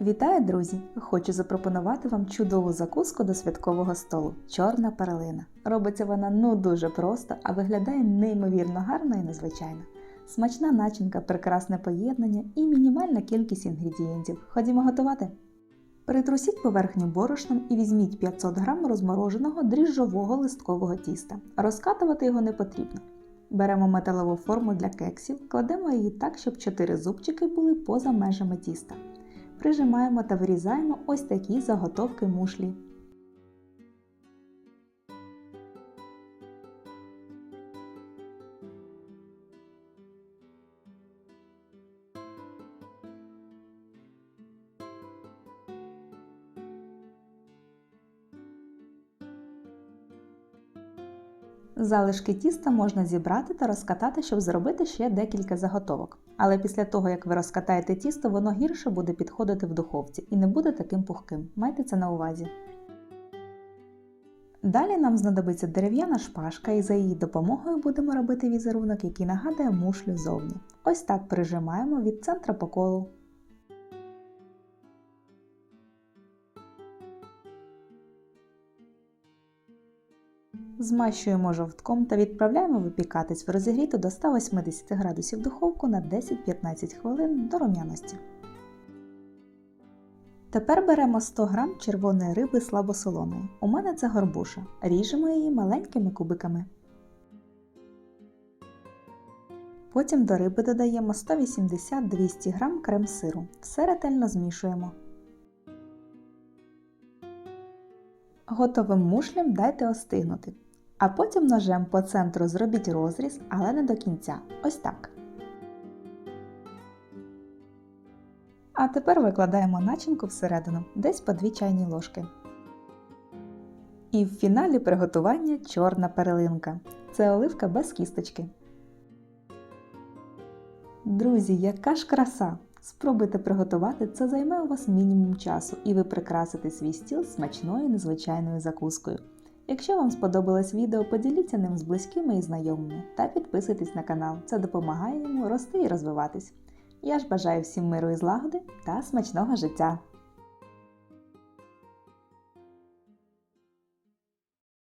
Вітаю, друзі! Хочу запропонувати вам чудову закуску до святкового столу чорна перлина. Робиться вона ну дуже просто, а виглядає неймовірно гарно і незвичайно. Смачна начинка, прекрасне поєднання і мінімальна кількість інгредієнтів. Ходімо готувати. Притрусіть поверхню борошном і візьміть 500 г розмороженого дріжджового листкового тіста. Розкатувати його не потрібно. Беремо металеву форму для кексів, кладемо її так, щоб 4 зубчики були поза межами тіста. Прижимаємо та вирізаємо ось такі заготовки мушлі. Залишки тіста можна зібрати та розкатати, щоб зробити ще декілька заготовок. Але після того, як ви розкатаєте тісто, воно гірше буде підходити в духовці і не буде таким пухким. Майте це на увазі. Далі нам знадобиться дерев'яна шпажка, і за її допомогою будемо робити візерунок, який нагадує мушлю зовні. Ось так прижимаємо від центра по колу. Змащуємо жовтком та відправляємо випікатись в розігріту до 180 градусів духовку на 10-15 хвилин до рум'яності. Тепер беремо 100 г червоної риби слабосолоної. У мене це горбуша. Ріжемо її маленькими кубиками. Потім до риби додаємо 180-200 г крем-сиру. Все ретельно змішуємо. Готовим мушлям дайте остигнути. А потім ножем по центру зробіть розріз, але не до кінця. Ось так. А тепер викладаємо начинку всередину, десь по 2 чайні ложки. І в фіналі приготування чорна перелинка. Це оливка без кісточки. Друзі, яка ж краса! Спробуйте приготувати, це займе у вас мінімум часу, і ви прикрасите свій стіл смачною незвичайною закускою. Якщо вам сподобалось відео, поділіться ним з близькими і знайомими та підписуйтесь на канал, це допомагає йому рости і розвиватись. Я ж бажаю всім миру і злагоди та смачного життя!